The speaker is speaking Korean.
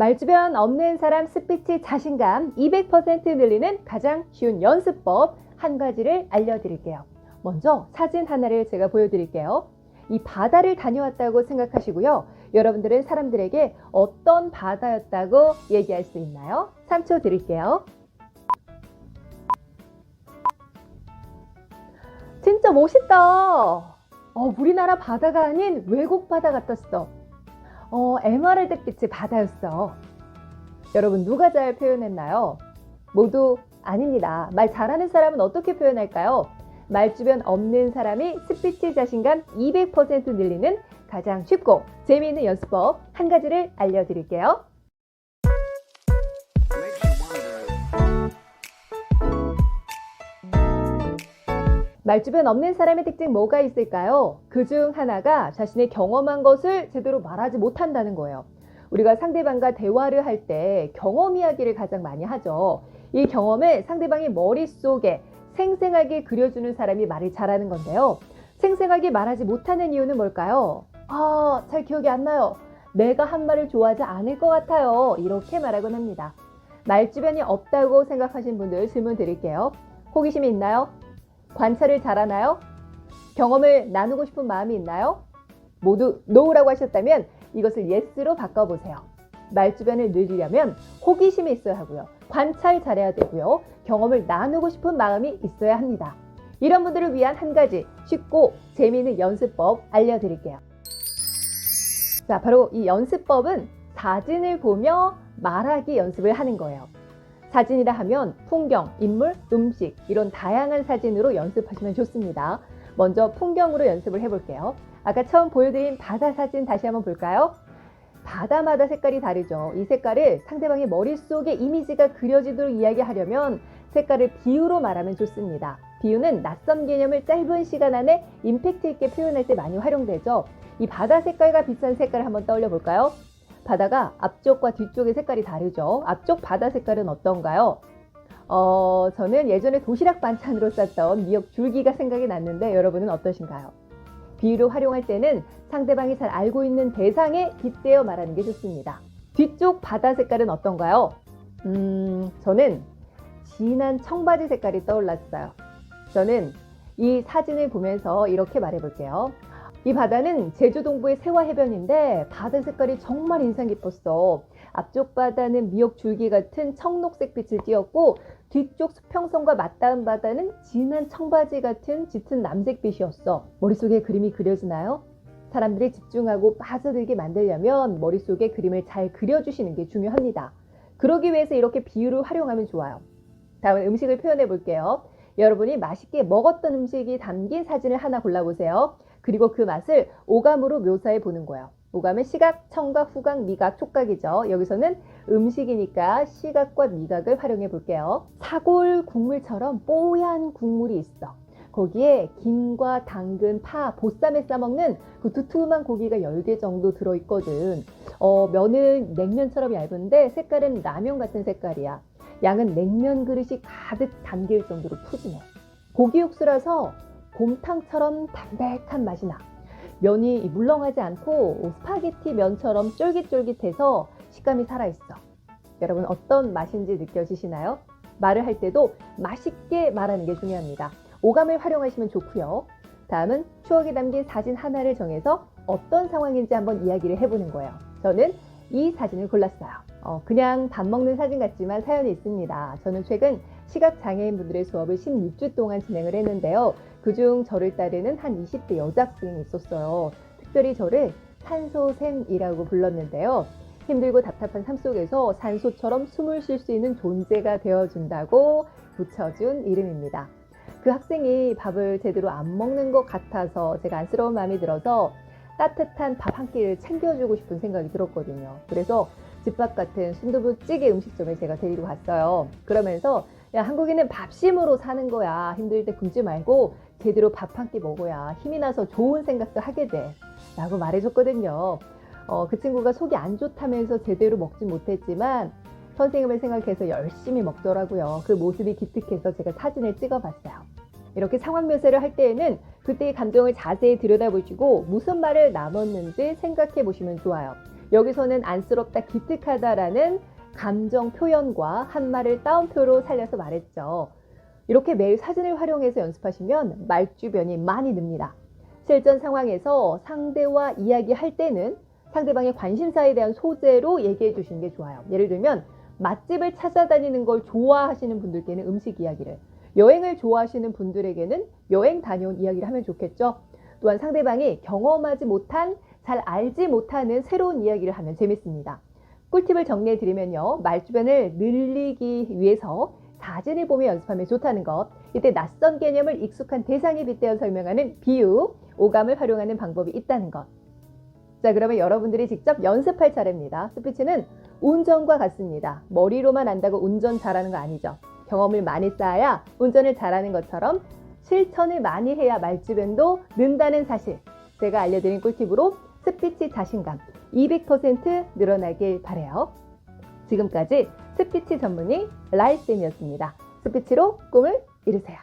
말주변 없는 사람 스피치 자신감 200% 늘리는 가장 쉬운 연습법 한 가지를 알려드릴게요. 먼저 사진 하나를 제가 보여드릴게요. 이 바다를 다녀왔다고 생각하시고요. 여러분들은 사람들에게 어떤 바다였다고 얘기할 수 있나요? 3초 드릴게요. 진짜 멋있다. 어, 우리나라 바다가 아닌 외국 바다 같았어. 어, 에메랄드빛의 바다였어. 여러분 누가 잘 표현했나요? 모두 아닙니다. 말 잘하는 사람은 어떻게 표현할까요? 말 주변 없는 사람이 스피치 자신감 200% 늘리는 가장 쉽고 재미있는 연습법 한 가지를 알려드릴게요. 말주변 없는 사람의 특징 뭐가 있을까요? 그 중 하나가 자신의 경험한 것을 제대로 말하지 못한다는 거예요. 우리가 상대방과 대화를 할 때 경험 이야기를 가장 많이 하죠. 이 경험을 상대방의 머릿속에 생생하게 그려주는 사람이 말을 잘하는 건데요. 생생하게 말하지 못하는 이유는 뭘까요? 아, 잘 기억이 안 나요. 내가 한 말을 좋아하지 않을 것 같아요. 이렇게 말하곤 합니다. 말 주변이 없다고 생각하신 분들 질문 드릴게요. 호기심이 있나요? 관찰을 잘하나요? 경험을 나누고 싶은 마음이 있나요? 모두 NO라고 하셨다면 이것을 YES로 바꿔보세요. 말 주변을 늘리려면 호기심이 있어야 하고요. 관찰 잘해야 되고요. 경험을 나누고 싶은 마음이 있어야 합니다. 이런 분들을 위한 한 가지 쉽고 재미있는 연습법 알려드릴게요. 자, 바로 이 연습법은 사진을 보며 말하기 연습을 하는 거예요. 사진이라 하면 풍경, 인물, 음식 이런 다양한 사진으로 연습하시면 좋습니다. 먼저 풍경으로 연습을 해볼게요. 아까 처음 보여드린 바다 사진 다시 한번 볼까요? 바다마다 색깔이 다르죠. 이 색깔을 상대방의 머릿속에 이미지가 그려지도록 이야기하려면 색깔을 비유로 말하면 좋습니다. 비유는 낯선 개념을 짧은 시간 안에 임팩트 있게 표현할 때 많이 활용되죠. 이 바다 색깔과 비슷한 색깔을 한번 떠올려 볼까요? 바다가 앞쪽과 뒤쪽의 색깔이 다르죠. 앞쪽 바다 색깔은 어떤가요? 어, 저는 예전에 도시락 반찬으로 쌌던 미역 줄기가 생각이 났는데 여러분은 어떠신가요? 비유를 활용할 때는 상대방이 잘 알고 있는 대상에 빗대어 말하는 게 좋습니다. 뒤쪽 바다 색깔은 어떤가요? 음, 저는 진한 청바지 색깔이 떠올랐어요. 저는 이 사진을 보면서 이렇게 말해볼게요. 이 바다는 제주 동부의 세화 해변인데 바다 색깔이 정말 인상 깊었어. 앞쪽 바다는 미역 줄기 같은 청록색 빛을 띄었고 뒤쪽 수평선과 맞닿은 바다는 진한 청바지 같은 짙은 남색 빛이었어. 머릿속에 그림이 그려지나요? 사람들이 집중하고 빠져들게 만들려면 머릿속에 그림을 잘 그려주시는 게 중요합니다. 그러기 위해서 이렇게 비유를 활용하면 좋아요. 다음은 음식을 표현해 볼게요. 여러분이 맛있게 먹었던 음식이 담긴 사진을 하나 골라보세요. 그리고 그 맛을 오감으로 묘사해 보는 거예요. 오감은 시각, 청각, 후각, 미각, 촉각이죠. 여기서는 음식이니까 시각과 미각을 활용해 볼게요. 사골 국물처럼 뽀얀 국물이 있어. 거기에 김과 당근, 파, 보쌈에 싸먹는 그 두툼한 고기가 10개 정도 들어있거든. 어, 면은 냉면처럼 얇은데 색깔은 라면 같은 색깔이야. 양은 냉면 그릇이 가득 담길 정도로 푸짐해. 고기 육수라서 곰탕처럼 담백한 맛이 나. 면이 물렁하지 않고 스파게티 면처럼 쫄깃쫄깃해서 식감이 살아있어. 여러분 어떤 맛인지 느껴지시나요? 말을 할 때도 맛있게 말하는 게 중요합니다. 오감을 활용하시면 좋고요. 다음은 추억이 담긴 사진 하나를 정해서 어떤 상황인지 한번 이야기를 해보는 거예요. 저는 이 사진을 골랐어요. 어, 그냥 밥 먹는 사진 같지만 사연이 있습니다. 저는 최근 시각장애인분들의 수업을 16주 동안 진행을 했는데요. 그중 저를 따르는 한 20대 여자 학생이 있었어요. 특별히 저를 산소샘이라고 불렀는데요. 힘들고 답답한 삶 속에서 산소처럼 숨을 쉴 수 있는 존재가 되어준다고 붙여준 이름입니다. 그 학생이 밥을 제대로 안 먹는 것 같아서 제가 안쓰러운 마음이 들어서 따뜻한 밥 한 끼를 챙겨주고 싶은 생각이 들었거든요. 그래서 집밥 같은 순두부찌개 음식점에 제가 데리고 갔어요. 그러면서 야 한국인은 밥심으로 사는 거야. 힘들 때 굶지 말고 제대로 밥 한 끼 먹어야 힘이 나서 좋은 생각도 하게 돼. 라고 말해줬거든요. 어, 그 친구가 속이 안 좋다면서 제대로 먹지 못했지만 선생님을 생각해서 열심히 먹더라고요. 그 모습이 기특해서 제가 사진을 찍어봤어요. 이렇게 상황 묘사를 할 때에는 그때의 감정을 자세히 들여다보시고 무슨 말을 남았는지 생각해 보시면 좋아요. 여기서는 안쓰럽다, 기특하다라는 감정 표현과 한 말을 따옴표로 살려서 말했죠. 이렇게 매일 사진을 활용해서 연습하시면 말주변이 많이 늡니다. 실전 상황에서 상대와 이야기할 때는 상대방의 관심사에 대한 소재로 얘기해 주시는 게 좋아요. 예를 들면 맛집을 찾아다니는 걸 좋아하시는 분들께는 음식 이야기를, 여행을 좋아하시는 분들에게는 여행 다녀온 이야기를 하면 좋겠죠. 또한 상대방이 경험하지 못한, 잘 알지 못하는 새로운 이야기를 하면 재밌습니다. 꿀팁을 정리해 드리면요. 말 주변을 늘리기 위해서 사진을 보며 연습하면 좋다는 것. 이때 낯선 개념을 익숙한 대상에 빗대어 설명하는 비유, 오감을 활용하는 방법이 있다는 것. 자, 그러면 여러분들이 직접 연습할 차례입니다. 스피치는 운전과 같습니다. 머리로만 안다고 운전 잘하는 거 아니죠. 경험을 많이 쌓아야 운전을 잘하는 것처럼 실천을 많이 해야 말주변도 는다는 사실. 제가 알려드린 꿀팁으로 스피치 자신감 200% 늘어나길 바래요. 지금까지 스피치 전문의 라이쌤이었습니다. 스피치로 꿈을 이루세요.